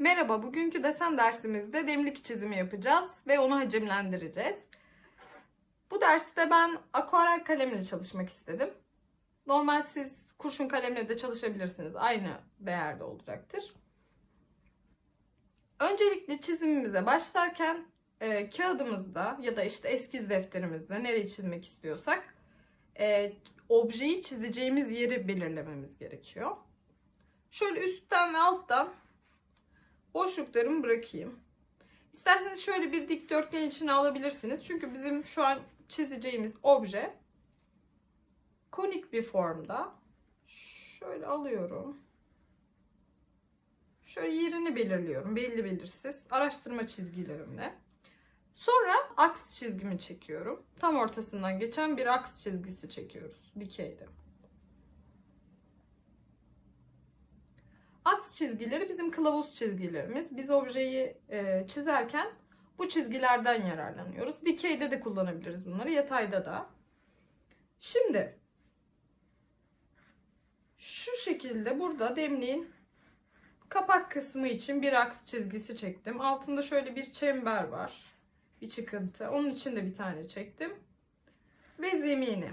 Merhaba, bugünkü desen dersimizde demlik çizimi yapacağız ve onu hacimlendireceğiz. Bu derste ben akvarel kalemle çalışmak istedim. Normal siz kurşun kalemle de çalışabilirsiniz. Aynı değerde olacaktır. Öncelikle çizimimize başlarken e, kağıdımızda ya da işte eskiz defterimizde nereyi çizmek istiyorsak e, objeyi çizeceğimiz yeri belirlememiz gerekiyor. Şöyle üstten ve alttan boşluklarımı bırakayım. İsterseniz şöyle bir dikdörtgen içine alabilirsiniz. Çünkü bizim şu an çizeceğimiz obje konik bir formda. Şöyle alıyorum. Şöyle yerini belirliyorum. Belli belirsiz. Araştırma çizgilerimle. Sonra aks çizgimi çekiyorum. Tam ortasından geçen bir aks çizgisi çekiyoruz. Dikeyde. Aks çizgileri bizim kılavuz çizgilerimiz. Biz objeyi e, çizerken bu çizgilerden yararlanıyoruz. Dikeyde de kullanabiliriz bunları, yatayda da. Şimdi şu şekilde burada demliğin kapak kısmı için bir aks çizgisi çektim. Altında şöyle bir çember var. Bir çıkıntı. Onun için de bir tane çektim. Ve zemini.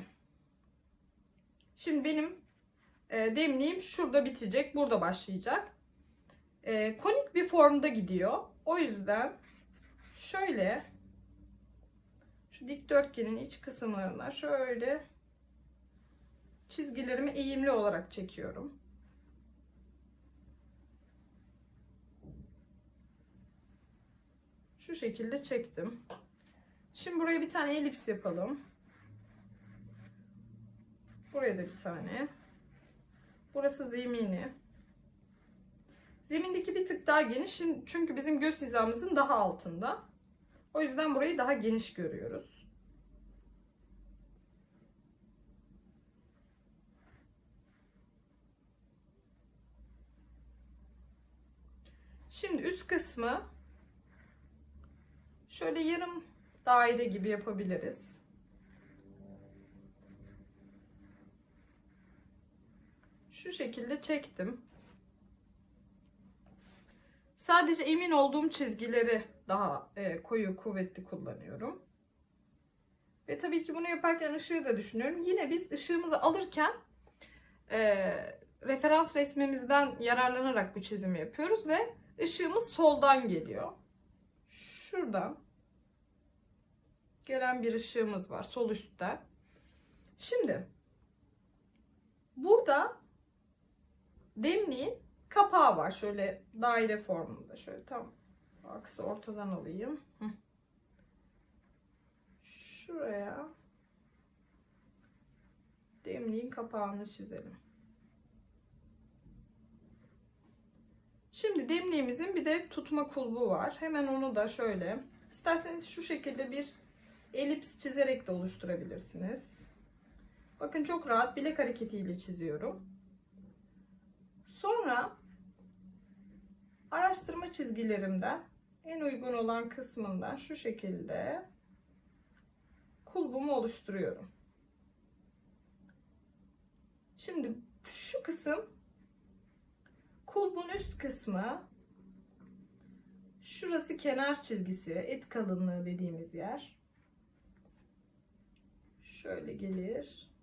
Şimdi benim e, demliğim şurada bitecek. Burada başlayacak. E, konik bir formda gidiyor. O yüzden şöyle şu dikdörtgenin iç kısımlarına şöyle çizgilerimi eğimli olarak çekiyorum. Şu şekilde çektim. Şimdi buraya bir tane elips yapalım. Buraya da bir tane. Burası zemini. Zemindeki bir tık daha geniş çünkü bizim göz hizamızın daha altında. O yüzden burayı daha geniş görüyoruz. Şimdi üst kısmı şöyle yarım daire gibi yapabiliriz. Şu şekilde çektim. Sadece emin olduğum çizgileri daha e, koyu kuvvetli kullanıyorum. Ve tabii ki bunu yaparken ışığı da düşünüyorum. Yine biz ışığımızı alırken e, referans resmimizden yararlanarak bu çizimi yapıyoruz ve ışığımız soldan geliyor. Şuradan gelen bir ışığımız var sol üstten. Şimdi burada demliğin kapağı var. Şöyle daire formunda. Şöyle tam aksı ortadan alayım. Şuraya demliğin kapağını çizelim. Şimdi demliğimizin bir de tutma kulbu var. Hemen onu da şöyle isterseniz şu şekilde bir elips çizerek de oluşturabilirsiniz. Bakın çok rahat bilek hareketiyle çiziyorum. Sonra araştırma çizgilerimden en uygun olan kısmından şu şekilde kulbumu oluşturuyorum. Şimdi şu kısım kulbun üst kısmı şurası kenar çizgisi et kalınlığı dediğimiz yer şöyle gelir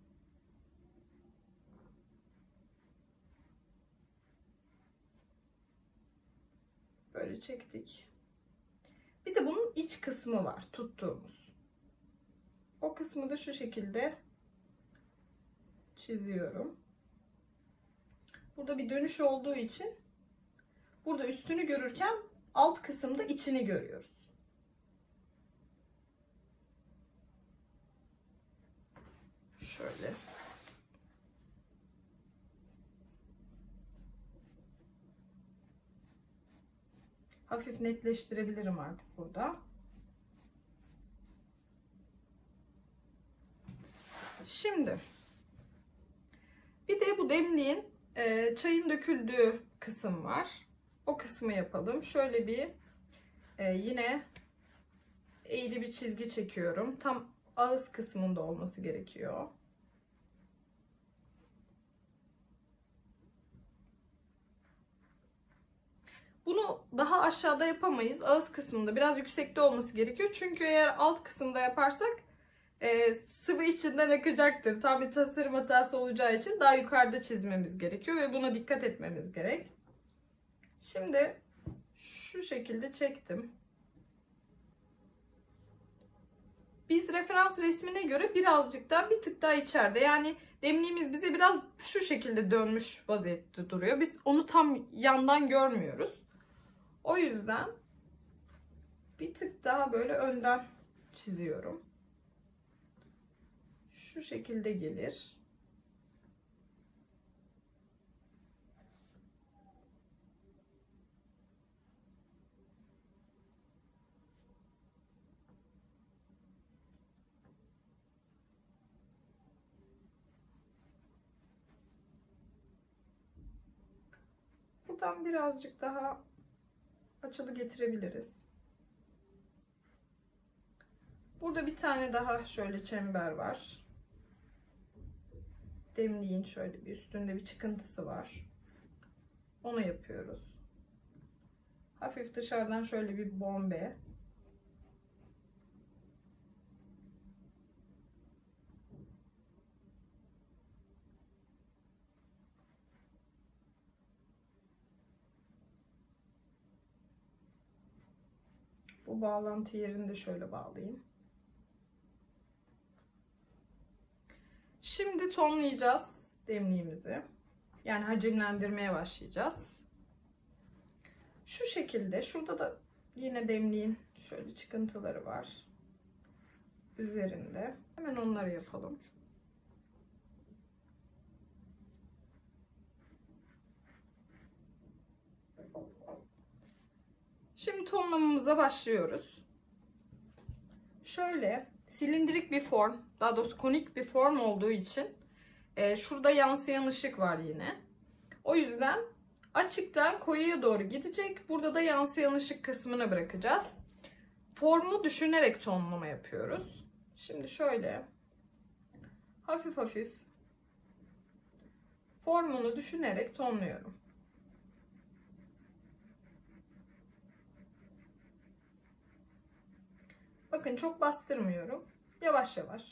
Böyle çektik. Bir de bunun iç kısmı var tuttuğumuz. O kısmı da şu şekilde çiziyorum. Burada bir dönüş olduğu için burada üstünü görürken alt kısımda içini görüyoruz. Şöyle hafif netleştirebilirim artık burada. Şimdi bir de bu demliğin e, çayın döküldüğü kısım var. O kısmı yapalım. Şöyle bir e, yine eğri bir çizgi çekiyorum. Tam ağız kısmında olması gerekiyor. Bunu daha aşağıda yapamayız. Ağız kısmında biraz yüksekte olması gerekiyor. Çünkü eğer alt kısımda yaparsak e, sıvı içinden akacaktır. Tam bir tasarım hatası olacağı için daha yukarıda çizmemiz gerekiyor ve buna dikkat etmemiz gerek. Şimdi şu şekilde çektim. Biz referans resmine göre birazcık daha bir tık daha içeride. Yani demliğimiz bize biraz şu şekilde dönmüş vaziyette duruyor. Biz onu tam yandan görmüyoruz. O yüzden bir tık daha böyle önden çiziyorum. Şu şekilde gelir. Buradan birazcık daha açılı getirebiliriz. Burada bir tane daha şöyle çember var. Demliğin şöyle bir üstünde bir çıkıntısı var. Onu yapıyoruz. Hafif dışarıdan şöyle bir bombe. Bu bağlantı yerini de şöyle bağlayayım. Şimdi tonlayacağız demliğimizi. Yani hacimlendirmeye başlayacağız. Şu şekilde şurada da yine demliğin şöyle çıkıntıları var. Üzerinde. Hemen onları yapalım. Şimdi tonlamamıza başlıyoruz. Şöyle silindirik bir form, daha doğrusu konik bir form olduğu için e, şurada yansıyan ışık var yine. O yüzden açıktan koyuya doğru gidecek. Burada da yansıyan ışık kısmını bırakacağız. Formu düşünerek tonlama yapıyoruz. Şimdi şöyle hafif hafif formunu düşünerek tonluyorum. Bakın çok bastırmıyorum. Yavaş yavaş.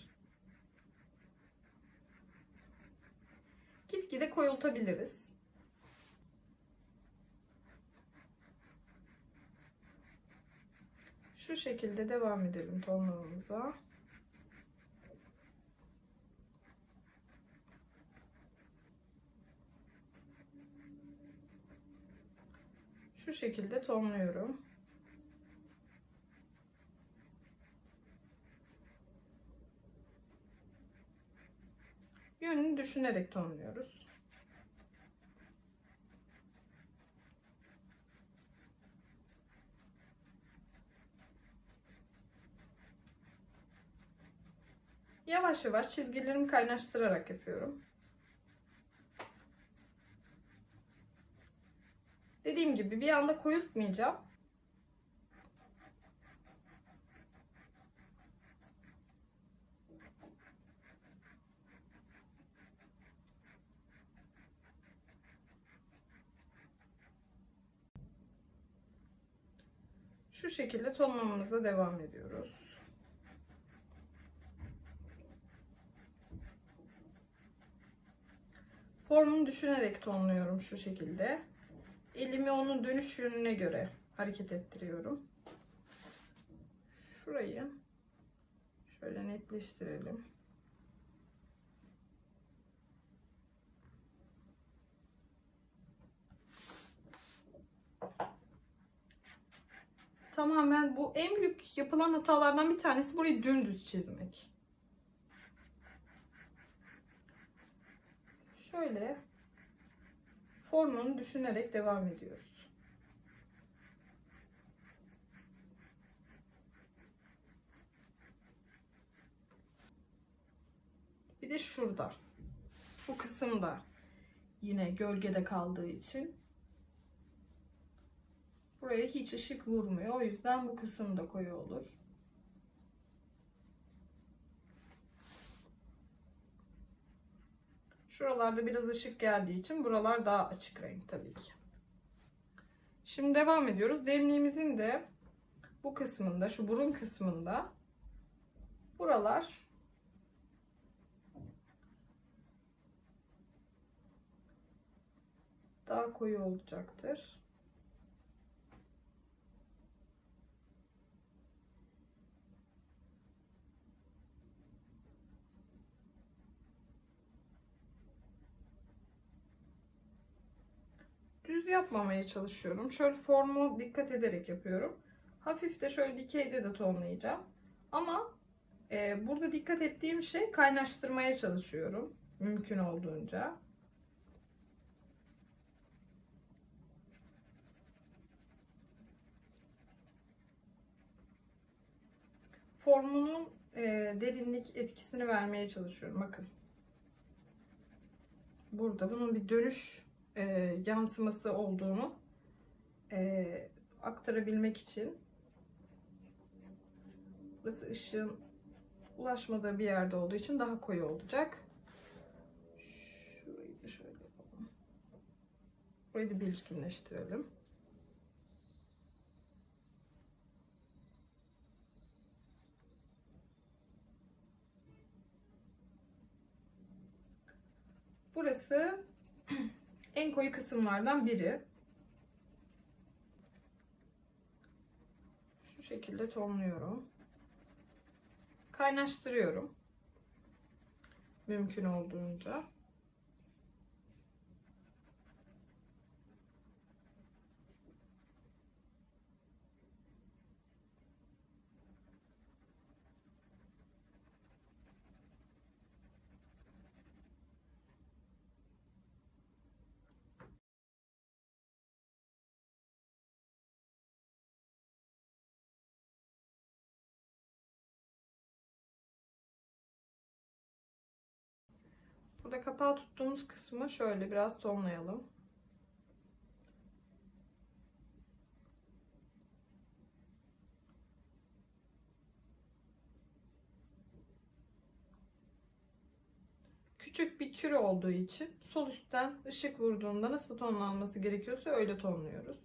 Gitgide koyultabiliriz. Şu şekilde devam edelim tonlamamıza. Şu şekilde tonluyorum. Yönünü düşünerek tonluyoruz. Yavaş yavaş çizgilerimi kaynaştırarak yapıyorum. Dediğim gibi bir anda koyultmayacağım. Şu şekilde tonlamamıza devam ediyoruz. Formunu düşünerek tonluyorum şu şekilde. Elimi onun dönüş yönüne göre hareket ettiriyorum. Şurayı şöyle netleştirelim. Tamamen bu en büyük yapılan hatalardan bir tanesi burayı dümdüz çizmek. Şöyle formunu düşünerek devam ediyoruz. Bir de şurada. Bu kısımda yine gölgede kaldığı için buraya hiç ışık vurmuyor. O yüzden bu kısım da koyu olur. Şuralarda biraz ışık geldiği için buralar daha açık renk tabii ki. Şimdi devam ediyoruz. Demliğimizin de bu kısmında, şu burun kısmında buralar daha koyu olacaktır. Düz yapmamaya çalışıyorum. Şöyle formu dikkat ederek yapıyorum. Hafif de şöyle dikeyde de tonlayacağım. Ama e, burada dikkat ettiğim şey kaynaştırmaya çalışıyorum. Mümkün olduğunca. Formunun e, derinlik etkisini vermeye çalışıyorum. Bakın. Burada bunun bir dönüş e, yansıması olduğunu e, aktarabilmek için burası ışığın ulaşmadığı bir yerde olduğu için daha koyu olacak. Şurayı da şöyle yapalım. Burayı da belirginleştirelim. Burası en koyu kısımlardan biri. Şu şekilde tonluyorum. Kaynaştırıyorum. Mümkün olduğunca. Burada kapağı tuttuğumuz kısmı şöyle biraz tonlayalım. Küçük bir küre olduğu için sol üstten ışık vurduğunda nasıl tonlanması gerekiyorsa öyle tonluyoruz.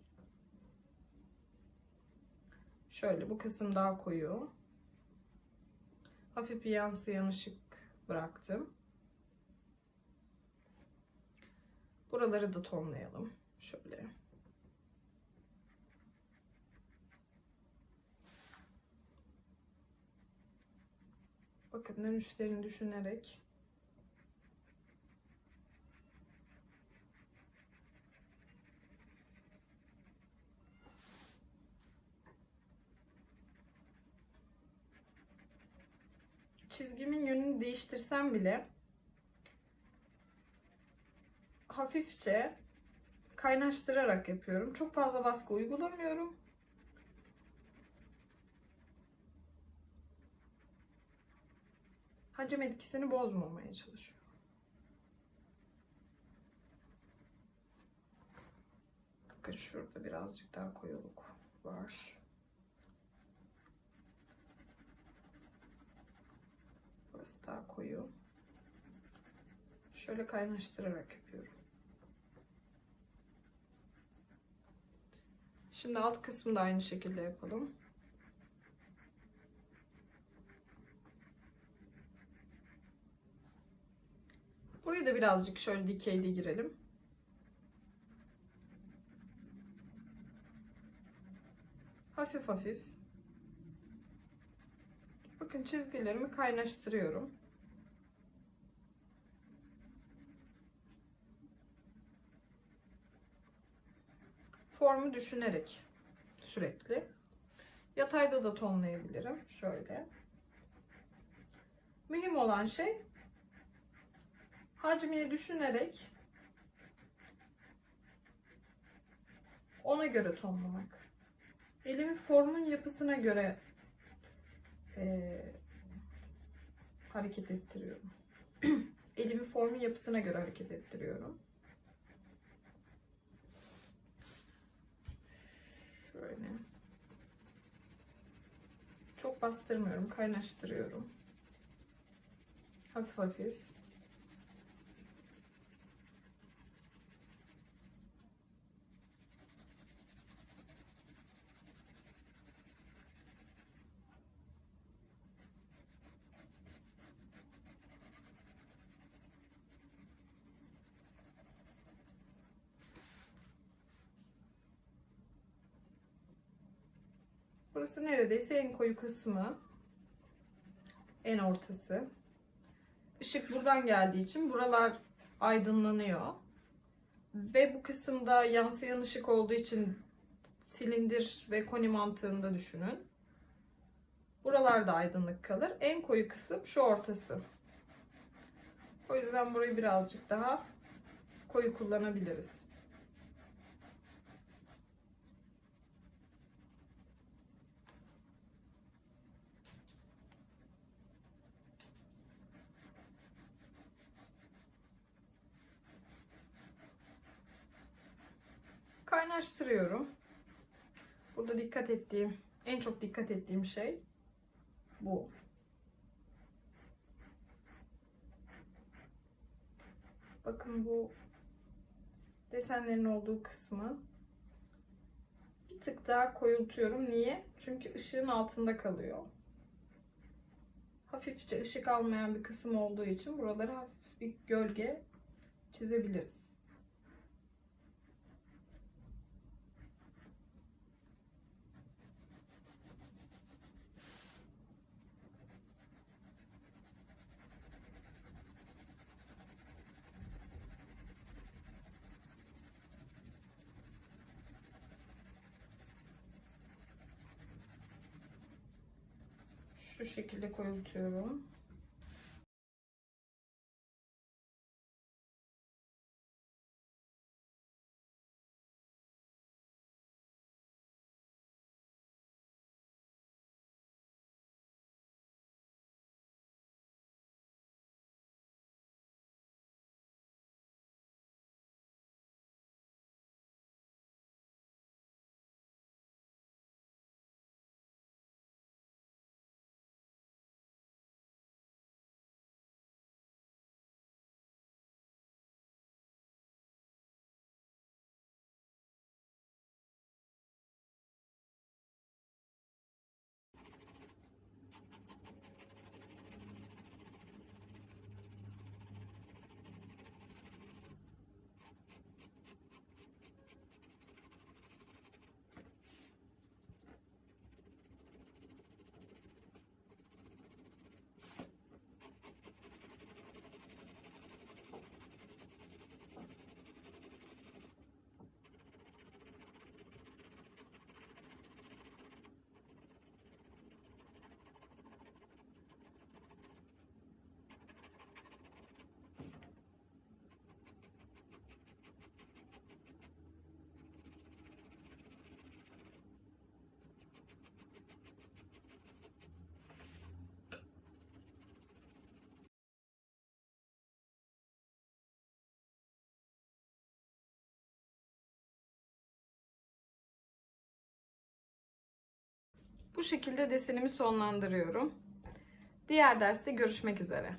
Şöyle bu kısım daha koyu. Hafif bir yansıyan ışık bıraktım. Buraları da tonlayalım. Şöyle. Bakın dönüşlerini düşünerek çizgimin yönünü değiştirsem bile hafifçe kaynaştırarak yapıyorum. Çok fazla baskı uygulamıyorum. Hacim etkisini bozmamaya çalışıyorum. Bakın şurada birazcık daha koyuluk var. Burası daha koyu. Şöyle kaynaştırarak yapıyorum. Şimdi alt kısmı da aynı şekilde yapalım. Burayı da birazcık şöyle dikeyde girelim. Hafif hafif. Bakın çizgilerimi kaynaştırıyorum. Formu düşünerek sürekli. Yatayda da tonlayabilirim. Şöyle. Mühim olan şey hacmini düşünerek ona göre tonlamak. Elimin formun yapısına göre e, hareket ettiriyorum. Elimi formun yapısına göre hareket ettiriyorum. Şöyle. Çok bastırmıyorum. Kaynaştırıyorum. Hafif hafif. Burası neredeyse en koyu kısmı. En ortası. Işık buradan geldiği için buralar aydınlanıyor. Ve bu kısımda yansıyan ışık olduğu için silindir ve koni mantığında düşünün. Buralarda aydınlık kalır. En koyu kısım şu ortası. O yüzden burayı birazcık daha koyu kullanabiliriz. Kaynaştırıyorum. Burada dikkat ettiğim, en çok dikkat ettiğim şey bu. Bakın bu desenlerin olduğu kısmı bir tık daha koyultuyorum. Niye? Çünkü ışığın altında kalıyor. Hafifçe ışık almayan bir kısım olduğu için buralara hafif bir gölge çizebiliriz. Şu şekilde koyultuyorum. Bu şekilde desenimi sonlandırıyorum. Diğer derste görüşmek üzere.